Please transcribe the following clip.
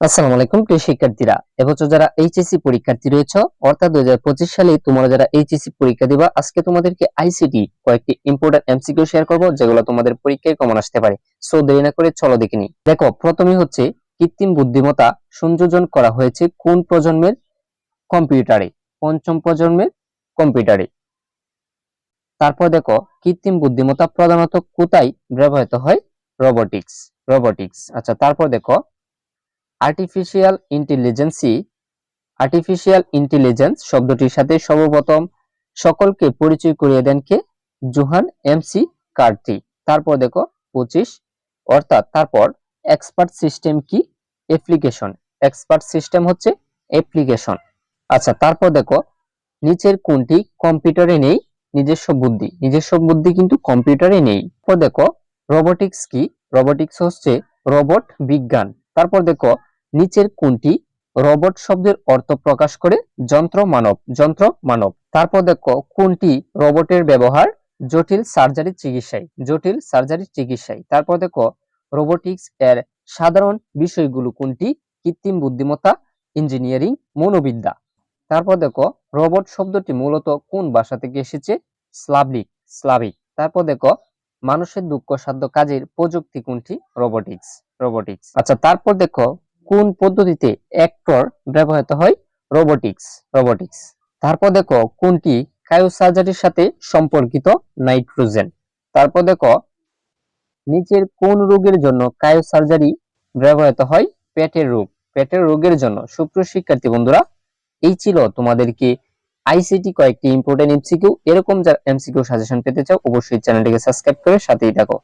আসসালামু আলাইকুম, প্রিয় শিক্ষার্থীরা। এবছর যারা এইচএসসি পরীক্ষার্থী রয়েছে, অর্থাৎ দুই সালে তোমরা যারা এইচএসসি পরীক্ষা দিবা, আজকে তোমাদেরকে আইসিটি কয়েকটি ইম্পর্টেন্ট এমসিকিউ শেয়ার করব, যেগুলো তোমাদের পরীক্ষায় কমন আসতে পারে। সো দেরি না করে চলো দেখে নিই। দেখো, প্রথমেই হচ্ছে কৃত্রিম বুদ্ধিমত্তা সংযোজন করা হয়েছে কোন প্রজন্মের? কম্পিউটারে। পঞ্চম প্রজন্মের কম্পিউটারে। তারপর দেখো, কৃত্রিম বুদ্ধিমত্তা প্রধানত কোথায় ব্যবহৃত হয়? রোবোটিক্স। রোবোটিক্স। আচ্ছা তারপর দেখো আর্টিফিশিয়াল ইন্টেলিজেন্সি আর্টিফিশিয়াল ইন্টেলিজেন্স শব্দটির সাথে সর্বপ্রথম সকলকে পরিচয় করিয়ে দেন কে? জোহান এমসি কার্টি তারপর দেখো, পঁচিশ। অর্থাৎ তারপর এক্সপার্ট সিস্টেম কি? অ্যাপ্লিকেশন এক্সপার্ট সিস্টেম হচ্ছে অ্যাপ্লিকেশন আচ্ছা তারপর দেখো, নিচের কোনটি? কম্পিউটারে নেই, নিজস্ব বুদ্ধি। নিজস্ব বুদ্ধি কিন্তু কম্পিউটারে নেই। তারপর দেখো রোবোটিক্স কি? রোবোটিক্স হচ্ছে রোবট বিজ্ঞান। তারপর দেখো নিচের কোনটি? রোবট শব্দের অর্থ প্রকাশ করে যন্ত্র মানব যন্ত্র মানব। তারপর দেখো, কোনটি রোবটের ব্যবহার? জটিল সার্জারি চিকিৎসায়, জটিল সার্জারি চিকিৎসায়। তারপর দেখো, রোবোটিক্স এর সাধারণ বিষয়গুলো কোনটি? কৃত্রিম বুদ্ধিমত্তা, ইঞ্জিনিয়ারিং, মনোবিদ্যা। তারপর দেখো, রোবট শব্দটি মূলত কোন ভাষা থেকে এসেছে? Slavic Slavic. তারপর দেখো, মানুষের দুঃখসাধ্য কাজের প্রযুক্তি কোনটি? Robotics robotics. আচ্ছা তারপর দেখো কোন পদ্ধতিতে অ্যাক্টর ব্যবহৃত হয়? রোবোটিক্স রোবোটিক্স তারপর দেখো, কোনটি কায়োসার্জারির সাথে সম্পর্কিত? নাইট্রোজেন তারপর দেখো, নিচের কোন রোগের জন্য কায়োসার্জারি ব্যবহৃত হয়? পেটের রোগ। পেটের রোগের জন্য সুপ্রিয় শিক্ষার্থী বন্ধুরা, এই ছিল তোমাদেরকে আইসিটি কয়েকটি ইম্পর্টেন্ট এমসিকিউ এরকম যারা এমসিকিউ সাজেশন পেতে চাও, অবশ্যই চ্যানেলটিকে সাবস্ক্রাইব করে সাথেই থাকো।